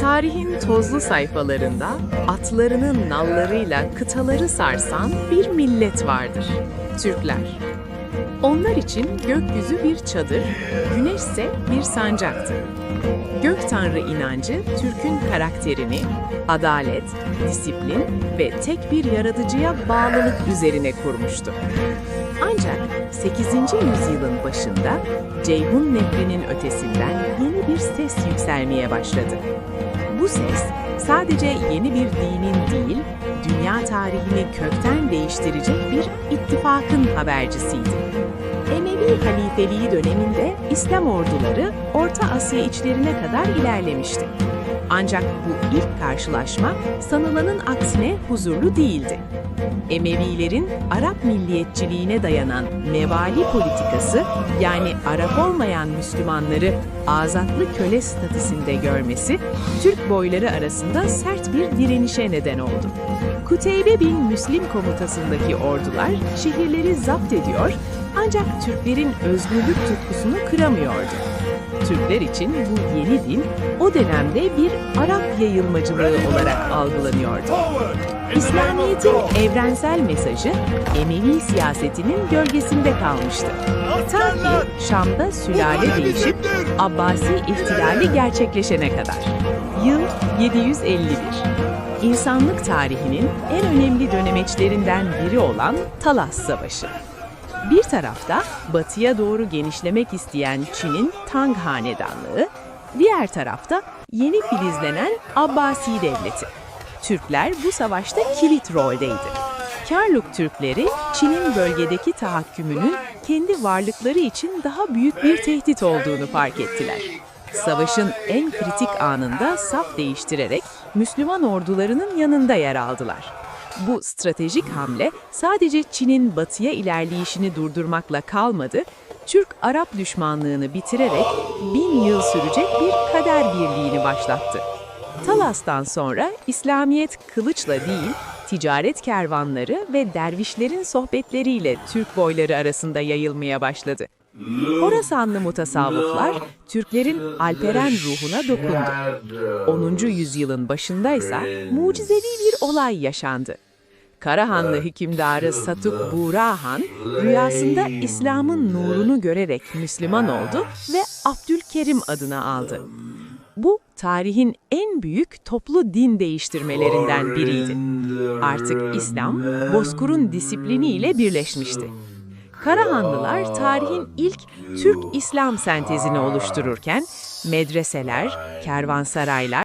Tarihin tozlu sayfalarında atlarının nallarıyla kıtaları sarsan bir millet vardır. Türkler. Onlar için gökyüzü bir çadır, güneşse bir sancaktı. Gök Tanrı inancı Türk'ün karakterini adalet, disiplin ve tek bir yaratıcıya bağlılık üzerine kurmuştu. Ancak 8. yüzyılın başında Ceyhun Nehri'nin ötesinden yeni bir ses yükselmeye başladı. Bu ses sadece yeni bir dinin değil, dünya tarihini kökten değiştirecek bir ittifakın habercisiydi. Emevi halifeliği döneminde İslam orduları Orta Asya içlerine kadar ilerlemişti. Ancak bu ilk karşılaşma sanılanın aksine huzurlu değildi. Emevilerin Arap milliyetçiliğine dayanan mevali politikası yani Arap olmayan Müslümanları azatlı köle statüsünde görmesi Türk boyları arasında sert bir direnişe neden oldu. Kuteybe bin Müslim komutasındaki ordular şehirleri zapt ediyor ancak Türklerin özgürlük tutkusunu kıramıyordu. Türkler için bu yeni din o dönemde bir Arap yayılmacılığı olarak algılanıyordu. İslamiyet'in evrensel mesajı Emevi siyasetinin gölgesinde kalmıştı. Ta ki Şam'da sülale değişip Abbasi ihtilali gerçekleşene kadar. Yıl 751. İnsanlık tarihinin en önemli dönemeçlerinden biri olan Talas Savaşı. Bir tarafta batıya doğru genişlemek isteyen Çin'in Tang Hanedanlığı, diğer tarafta yeni filizlenen Abbasi Devleti. Türkler bu savaşta kilit roldeydi. Karluk Türkleri Çin'in bölgedeki tahakkümünün kendi varlıkları için daha büyük bir tehdit olduğunu fark ettiler. Savaşın en kritik anında saf değiştirerek Müslüman ordularının yanında yer aldılar. Bu stratejik hamle sadece Çin'in batıya ilerleyişini durdurmakla kalmadı, Türk-Arap düşmanlığını bitirerek bin yıl sürecek bir kader birliğini başlattı. Talas'tan sonra İslamiyet kılıçla değil, ticaret kervanları ve dervişlerin sohbetleriyle Türk boyları arasında yayılmaya başladı. Horasanlı mutasavvıflar Türklerin Alperen ruhuna dokundu. 10. yüzyılın başındaysa mucizevi bir olay yaşandı. Karahanlı hükümdarı Satuk Buğra Han rüyasında İslam'ın nurunu görerek Müslüman oldu ve Abdülkerim adını aldı. Bu tarihin en büyük toplu din değiştirmelerinden biriydi. Artık İslam, Bozkur'un disipliniyle birleşmişti. Karahanlılar tarihin ilk Türk-İslam sentezini oluştururken medreseler, kervansaraylar